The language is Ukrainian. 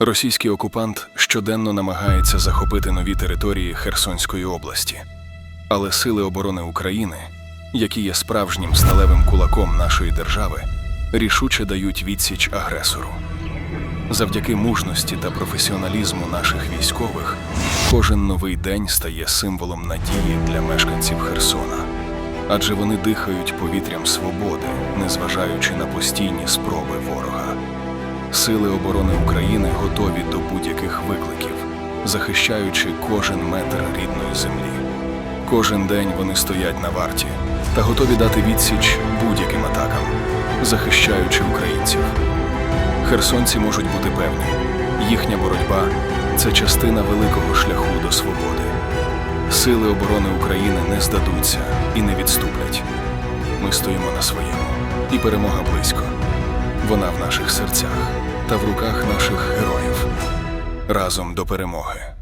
Російський окупант щоденно намагається захопити нові території Херсонської області. Але сили оборони України, які є справжнім сталевим кулаком нашої держави, рішуче дають відсіч агресору. Завдяки мужності та професіоналізму наших військових кожен новий день стає символом надії для мешканців Херсона, адже вони дихають повітрям свободи, незважаючи на постійні спроби ворога. Сили оборони України готові до будь-яких викликів, захищаючи кожен метр рідної землі. Кожен день вони стоять на варті та готові дати відсіч будь-яким атакам, захищаючи українців. Херсонці можуть бути певні, їхня боротьба це частина великого шляху до свободи. Сили оборони України не здадуться і не відступлять. Ми стоїмо на своєму, і перемога близько. Вона в наших серцях та в руках наших героїв. Разом до перемоги.